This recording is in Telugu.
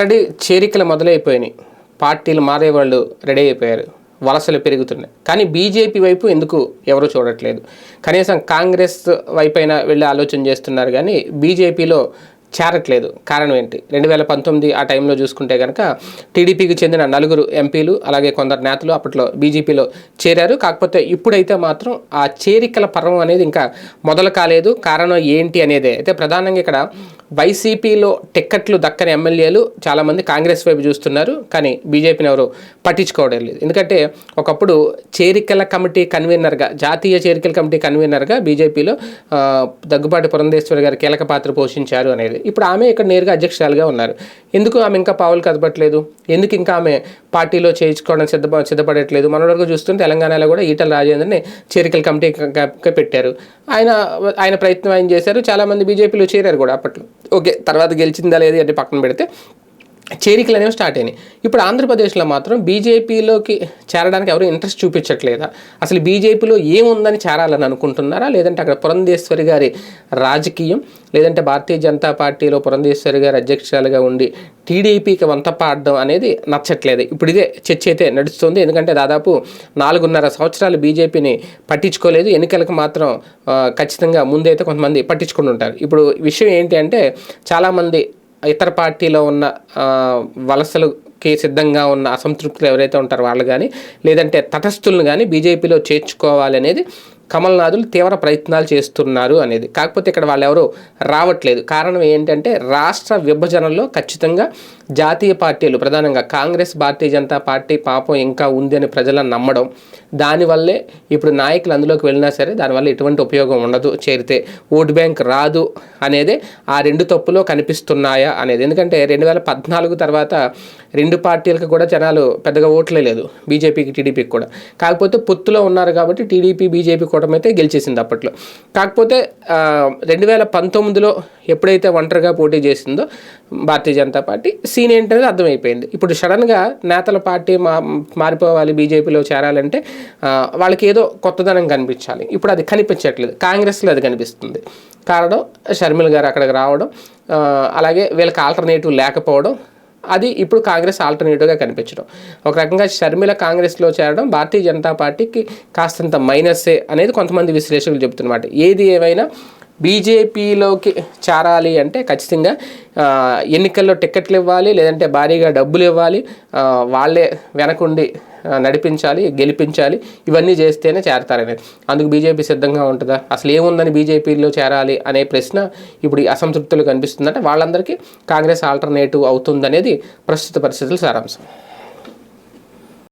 ఆల్రెడీ చేరికలు మొదలైపోయినాయి. పార్టీలు మారే వాళ్ళు రెడీ అయిపోయారు. వలసలు పెరుగుతున్నాయి. కానీ బీజేపీ వైపు ఎందుకు ఎవరు చూడట్లేదు? కనీసం కాంగ్రెస్ వైపైన వెళ్ళి ఆలోచన చేస్తున్నారు కానీ బీజేపీలో చేరట్లేదు. కారణం ఏంటి? రెండు వేల పంతొమ్మిది ఆ టైంలో చూసుకుంటే కనుక టీడీపీకి చెందిన నలుగురు ఎంపీలు అలాగే కొందరు నేతలు అప్పట్లో బీజేపీలో చేరారు. కాకపోతే ఇప్పుడైతే మాత్రం ఆ చేరికల పర్వం అనేది ఇంకా మొదలు కాలేదు. కారణం ఏంటి అనేదే. అయితే ప్రధానంగా ఇక్కడ వైసీపీలో టిక్కెట్లు దక్కని ఎమ్మెల్యేలు చాలామంది కాంగ్రెస్ వైపు చూస్తున్నారు. కానీ బీజేపీని ఎవరు పట్టించుకోవడం లేదు. ఎందుకంటే ఒకప్పుడు చేరికల కమిటీ కన్వీనర్గా జాతీయ చేరికల కమిటీ కన్వీనర్గా బీజేపీలో దగ్గుబాటి పురంధేశ్వరి గారు కీలక పాత్ర పోషించారు అనేది. ఇప్పుడు ఆమె ఇక్కడ నేరుగా అధ్యక్షురాలుగా ఉన్నారు. ఎందుకు ఆమె ఇంకా పావులు కదపట్లేదు? ఎందుకు ఇంకా ఆమె పార్టీలో చేయించుకోవడం సిద్ధ సిద్ధపడట్లేదు? మన వరకు చూస్తుంటే తెలంగాణలో కూడా ఈటల రాజేంద్రని చేరికల కమిటీ పెట్టారు. ఆయన ఆయన ప్రయత్నం ఆయన చేశారు. చాలామంది బీజేపీలో చేరారు కూడా అప్పట్లో. ఓకే తర్వాత గెలిచిందా లేదు అంటే పక్కన పెడితే చేరికలు అనేవి స్టార్ట్ అయినాయి. ఇప్పుడు ఆంధ్రప్రదేశ్లో మాత్రం బీజేపీలోకి చేరడానికి ఎవరు ఇంట్రెస్ట్ చూపించట్లేదా? అసలు బీజేపీలో ఏముందని చేరాలని అనుకుంటున్నారా? లేదంటే అక్కడ పురంధేశ్వరి గారి రాజకీయం లేదంటే భారతీయ జనతా పార్టీలో పురంధేశ్వరి గారి అధ్యక్షురాలుగా ఉండి టీడీపీకి వంత పాడడం అనేది నచ్చట్లేదు. ఇప్పుడు ఇదే చర్చ అయితే నడుస్తుంది. ఎందుకంటే దాదాపు నాలుగున్నర సంవత్సరాలు బీజేపీని పట్టించుకోలేదు. ఎన్నికలకు మాత్రం ఖచ్చితంగా ముందైతే కొంతమంది పట్టించుకుంటుంటారు. ఇప్పుడు విషయం ఏంటి అంటే చాలామంది ఇతర పార్టీలో ఉన్న వలసలకి సిద్ధంగా ఉన్న అసంతృప్తులు ఎవరైతే ఉంటారో వాళ్ళు కానీ లేదంటే తటస్థులను కానీ బీజేపీలో చేర్చుకోవాలి అనేది కమల్నాథులు తీవ్ర ప్రయత్నాలు చేస్తున్నారు అనేది. కాకపోతే ఇక్కడ వాళ్ళు ఎవరు రావట్లేదు. కారణం ఏంటంటే రాష్ట్ర విభజనలో ఖచ్చితంగా జాతీయ పార్టీలు ప్రధానంగా కాంగ్రెస్ భారతీయ జనతా పార్టీ పాపం ఇంకా ఉంది అని ప్రజలను నమ్మడం దానివల్లే ఇప్పుడు నాయకులు అందులోకి వెళ్ళినా సరే దానివల్ల ఎటువంటి ఉపయోగం ఉండదు చేరితే ఓటు బ్యాంక్ రాదు అనేది ఆ రెండు తప్పులో కనిపిస్తున్నాయా అనేది. ఎందుకంటే రెండు వేల పద్నాలుగు తర్వాత రెండు పార్టీలకు కూడా జనాలు పెద్దగా ఓట్లే లేదు బీజేపీకి టీడీపీకి కూడా. కాకపోతే పొత్తులో ఉన్నారు కాబట్టి టీడీపీ బీజేపీ కూటమి అయితే గెలిచేసింది అప్పట్లో. కాకపోతే రెండు వేల పంతొమ్మిదిలో ఎప్పుడైతే ఒంటరిగా పోటీ చేసిందో భారతీయ జనతా పార్టీ సీన్ ఏంటనేది అర్థమైపోయింది. ఇప్పుడు సడన్గా నేతల పార్టీ మా మారిపోవాలి బీజేపీలో చేరాలంటే వాళ్ళకి ఏదో కొత్తదనం కనిపించాలి. ఇప్పుడు అది కనిపించట్లేదు. కాంగ్రెస్లో అది కనిపిస్తుంది. కారణం షర్మిల గారు అక్కడికి రావడం అలాగే వీళ్ళకి ఆల్టర్నేటివ్ లేకపోవడం అది ఇప్పుడు కాంగ్రెస్ ఆల్టర్నేటివ్గా కనిపించడం. ఒక రకంగా షర్మిల కాంగ్రెస్లో చేరడం భారతీయ జనతా పార్టీకి కాస్తంత మైనస్సే అనేది కొంతమంది విశ్లేషకులు చెబుతున్నమాట. ఏది ఏమైనా బీజేపీలోకి చేరాలి అంటే ఖచ్చితంగా ఎన్నికల్లో టికెట్లు ఇవ్వాలి లేదంటే భారీగా డబ్బులు ఇవ్వాలి వాళ్ళే వెనకుండి నడిపించాలి గెలిపించాలి ఇవన్నీ చేస్తేనే చేరతారనేది. అందుకు బీజేపీ సిద్ధంగా ఉంటుందా? అసలు ఏముందని బీజేపీలో చేరాలి అనే ప్రశ్న ఇప్పుడు ఈ అసంతృప్తులు కనిపిస్తుందంటే వాళ్ళందరికీ కాంగ్రెస్ ఆల్టర్నేటివ్ అవుతుందనేది ప్రస్తుత పరిస్థితుల సారాంశం.